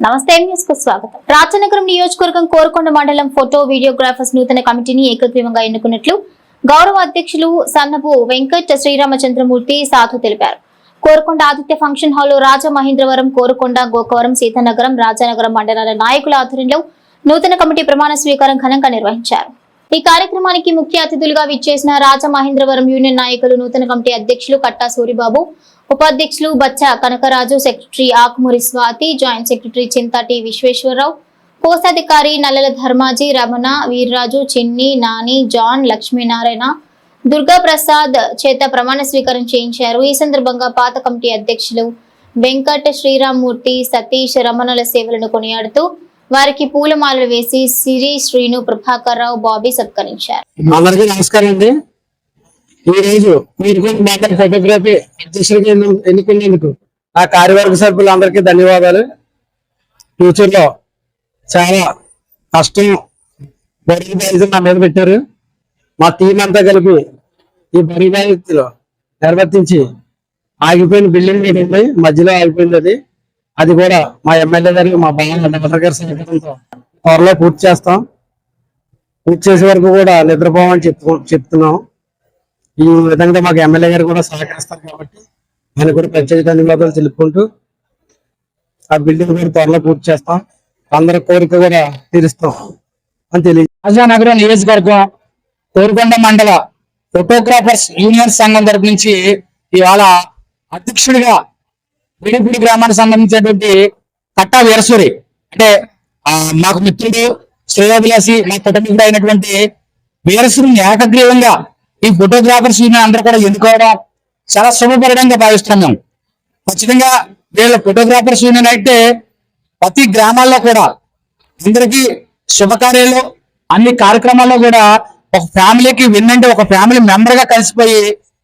నమస్తే స్వాగతం. రాజనగరం నియోజకవర్గం కోరుకొండ మండలం ఫోటో వీడియోగ్రాఫర్స్ నూతన కమిటీని ఏకగ్రీవంగా ఎన్నుకున్నట్లు గౌరవ అధ్యక్షులు సన్నపు వెంకట్ శ్రీరామచంద్రమూర్తి సాధు తెలిపారు. కోరుకొండ ఆదిత్య ఫంక్షన్ హాల్లో రాజమహేంద్రవరం కోరుకొండ గోకవరం సీతానగరం రాజానగరం మండలాల నాయకుల ఆధ్వర్యంలో నూతన కమిటీ ప్రమాణ స్వీకారం ఘనంగా నిర్వహించారు. ఈ కార్యక్రమానికి ముఖ్య అతిథులుగా విచ్చేసిన రాజమహేంద్రవరం యూనియన్ నాయకులు నూతన కమిటీ అధ్యక్షులు కట్టా సూరిబాబు ఉపాధ్యక్షులు Bachcha Kanakaraju secretary Akumuri Swathi joint secretary Chintati Visweswararao కోశాధికారి నల్లల ధర్మాజీ రమణ వీర్రాజు చిన్ని నాని జాన్ లక్ష్మీనారాయణ దుర్గా ప్రసాద్ చేత ప్రమాణ స్వీకారం చేయించారు. ఈ సందర్భంగా పాత కమిటీ అధ్యక్షులు వెంకట శ్రీరామ్మూర్తి సతీష్ రమణల సేవలను కొనియాడుతూ వారికి పూలమాలలు వేసి సిరి శ్రీను ప్రభాకర్ రావు బాబీ సత్కరించారు. అందరికీ నమస్కారం అండి. ఈ రోజు మీరు కూడా ఫోటోగ్రఫీ అధ్యక్షుడిగా ఎన్నుకునేందుకు ఆ కార్యవర్గ సభ్యులందరికీ ధన్యవాదాలు. ఫ్యూచర్లో చాలా కష్టం బరువు బాధ్యత నా మీద పెట్టారు. మా టీం అంతా కలిపి ఈ బరువు బాధ్యతలో నిర్వర్తించి ఆగిపోయిన బిల్డింగ్ ఉంది. మధ్యలో ఆగిపోయింది అది. అది కూడా మా ఎమ్మెల్యే గారికి మా బాగా గారి సహకారంతో త్వరలో పూర్తి చేస్తాం. పూర్తి చేసే వరకు కూడా నిద్రపోమని చెప్తు చెప్తున్నాం. ఈ విధంగా మాకు ఎమ్మెల్యే గారు కూడా సహకరిస్తారు కాబట్టి ఆయన కూడా ప్రత్యేక ధన్యవాదాలు తెలుపుకుంటూ ఆ బిల్డింగ్ కూడా త్వరలో పూర్తి చేస్తాం. అందరి కోరిక కూడా తీరుస్తాం అని తెలియ రాజానగరం నియోజకవర్గం కోరుకొండ మండల ఫోటోగ్రాఫర్స్ యూనియన్ సంఘం తరపు నుంచి ఇవాళ అధ్యక్షుడిగా విడిపిడి గ్రామానికి సంబంధించినటువంటి కట్టా వీరసూరి అంటే మాకు మిత్రుడు శ్రేయోభిలాసి మా కుటుంబీకుడు అయినటువంటి వీరసూరిని ఏకగ్రీవంగా ఈ ఫోటోగ్రాఫర్స్ యూనియన్ అందరూ కూడా ఎన్నుకోవడం చాలా శుభపరంగా భావిస్తున్నాం. ఖచ్చితంగా వీళ్ళ ఫోటోగ్రాఫర్స్ యూనియన్ అయితే ప్రతి గ్రామాల్లో కూడా అందరికీ శుభకార్యాలు అన్ని కార్యక్రమాల్లో కూడా ఒక ఫ్యామిలీకి విన్నంటే ఒక ఫ్యామిలీ మెంబర్గా కలిసిపోయి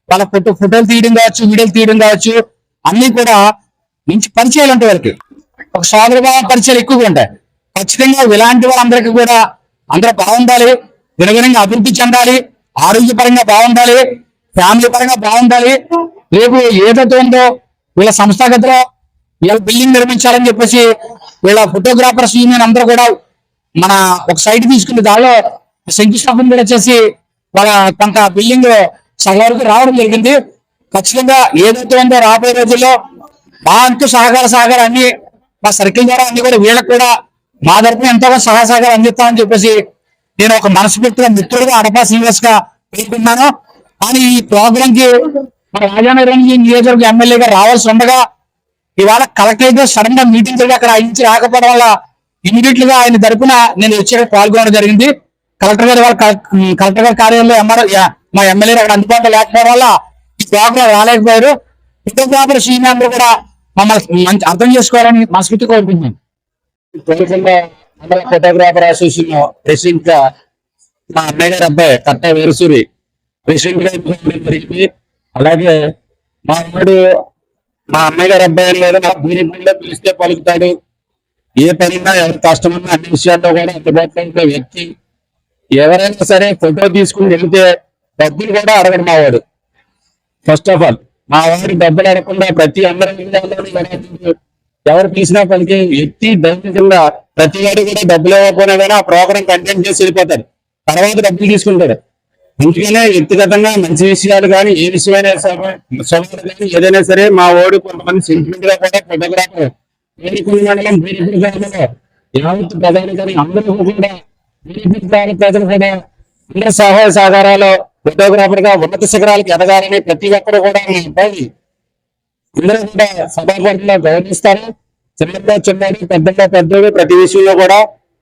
వాళ్ళ ఫోటో ఫోటోలు తీయడం కావచ్చు వీడియోలు తీయడం కావచ్చు అన్ని కూడా మంచి పరిచయాలు ఉంటాయి వాళ్ళకి. ఒక సోదరభావ పరిచయాలు ఎక్కువగా ఉంటాయి. ఖచ్చితంగా ఇలాంటి వాళ్ళందరికీ కూడా అందరూ బాగుండాలి వినగనంగా అభివృద్ధి చెందాలి. ఆరోగ్యపరంగా బాగుండాలి ఫ్యామిలీ పరంగా బాగుండాలి. రేపు ఏదైతే ఉందో వీళ్ళ సంస్థాగతిలో వీళ్ళ బిల్డింగ్ నిర్మించాలని చెప్పేసి వీళ్ళ ఫోటోగ్రాఫర్స్ యూనియన్ అందరూ కూడా మన ఒక సైట్ తీసుకుని దానిలో శంకుస్థాపన కూడా చేసి వాళ్ళ కొంత బిల్డింగ్ సగం వరకు రావడం జరిగింది. ఖచ్చితంగా ఏదైతే ఉందో రాబోయే రోజుల్లో మా అంతు సహకార సహకారం అన్ని మా సర్కిల్ ద్వారా అన్ని కూడా వీళ్ళకి కూడా మా తరపున ఎంతో సహాయ సహకారం అందిస్తామని చెప్పేసి నేను ఒక మనస్ఫూర్తిగా మిత్రుడిగా అడపా శ్రీనివాస్గా పేర్కొన్నాను. కానీ ఈ ప్రోగ్రామ్కి మన రాజానగరం నియోజకవర్గ ఎమ్మెల్యేగా రావాల్సి ఉండగా ఇవాళ కలెక్టర్గా సడన్గా మీటింగ్ జరిగి అక్కడ ఆయన నుంచి రాకపోవడం వల్ల ఇమీడియట్గా ఆయన తరపున నేను వచ్చి పాల్గొనడం జరిగింది. కలెక్టర్ గారు వాళ్ళ కలెక్టర్ గారి కార్యాలయంలో ఎంఆర్ మా ఎమ్మెల్యే అక్కడ అందుబాటులో లేకపోవడం వల్ల ఈ ప్రోగ్రామ్ రాలేకపోయారు. ఫోటోగ్రాఫర్ సీనియర్ అందరూ కూడా మమ్మల్ని మంచి అర్థం చేసుకోవాలని మనస్ఫూర్తి కోరుకుంటున్నాను. కోరుకుండా ఫోటోగ్రాఫర్ అసోసియేషన్ ప్రెసిడెంట్గా మా అన్నయ్య గారి అబ్బాయి కట్ట వేరుసూరి. ప్రెసిడెంట్గా జరిగింది అలాగే మా అమ్మాడు మా అన్నయ్య గారి అబ్బాయి లేదా భూమి బీరిపల్లిలో పిలిస్తే పలుకుతాడు. ఏ పనినా ఎవరి కష్టమన్నా అన్ని విషయాల్లో కూడా అందుబాటులో ఉండే వ్యక్తి ఎవరైనా సరే ఫోటో తీసుకుని వెళ్తే డబ్బులు కూడా అడగడు మా వాడు ఫస్ట్ ఆఫ్ ఆల్ మా వాడు డబ్బులు అడగకుండా ప్రతి అందరి ఎవరు పిలిచినా పనికి ఎత్తి ధైర్యంగా ప్రతి వాడు కూడా డబ్బులు ఇవ్వకపోయినా కానీ ఆ ప్రోగ్రామ్ కంటెంట్ చేసి వెళ్ళిపోతారు తర్వాత డబ్బులు తీసుకుంటారు అందుకనే వ్యక్తిగతంగా మంచి విషయాలు కానీ ఏ విషయమైనా సరే కానీ ఏదైనా సరే మా వాడు కొంతమంది సెంటిమెంట్గా కూడా ఫోటోగ్రాఫర్ వేరుకుని మండలం వేరుకుని గ్రామంలో యావత్ ప్రధాని కానీ అందరూ కూడా వేరుకుని గ్రామ ప్రజలు కూడా అందరి సహాయ సహకారాలు ఫోటోగ్రాఫర్గా ఉన్నత శిఖరాలకు ఎదగాలని ప్రతి ఒక్కరు కూడా అబ్బాయి అందరూ కూడా సభాపతిలో గౌరవిస్తారు? చిన్నగా చిన్నది పెద్దగా పెద్దది ప్రతి విషయంలో కూడా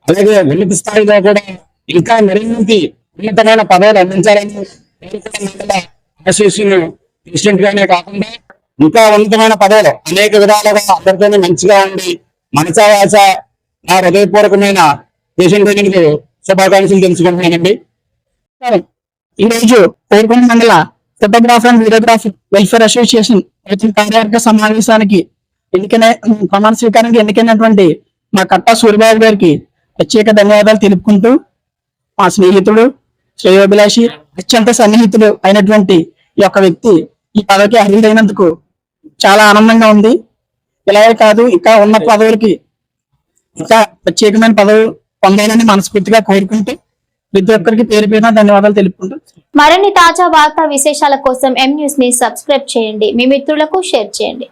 అలాగే ఉన్నత స్థాయిలో కూడా ఇంకా మరిన్ని ఉన్నతమైన పదవులు అందించాలని మండల అసోసియేషన్ ప్రెసిడెంట్ గానే కాకుండా ఇంకా ఉన్నతమైన పదవులు అనేక విధాలుగా అందరితోనే మంచిగా ఉండి మనసావాస నా హృదయపూర్వకమైన పేషెంట్ ట్రైనింగ్ శుభాకాంక్షలు తెలుసుకుంటున్నానండి. ఈరోజు ఈ రోజు మండల photographer and videographer welfare association ప్రతి కార్యవర్గ సమావేశానికి ఎన్నికైన ప్రమాణ స్వీకారానికి ఎన్నికైనటువంటి మా కట్టా సూర్యబాబు గారికి ప్రత్యేక ధన్యవాదాలు తెలుపుకుంటూ మా స్నేహితుడు శ్రేయోభిలాషి అత్యంత సన్నిహితుడు అయినటువంటి ఈ యొక్క వ్యక్తి ఈ పదవికి అర్హుడైనందుకు చాలా ఆనందంగా ఉంది. ఇలాగే కాదు ఇంకా ఉన్న పదవులకి ఇంకా ప్రత్యేకమైన పదవి పొందాలని మనస్ఫూర్తిగా కోరుకుంటూ ప్రతి ఒక్కరికి పేరు పేరున ధన్యవాదాలు తెలుపుకుంటూ మరిన్ని తాజా వార్తా విశేషాల కోసం ఎం న్యూస్ని సబ్స్క్రైబ్ చేయండి. మీ మిత్రులకు షేర్ చేయండి.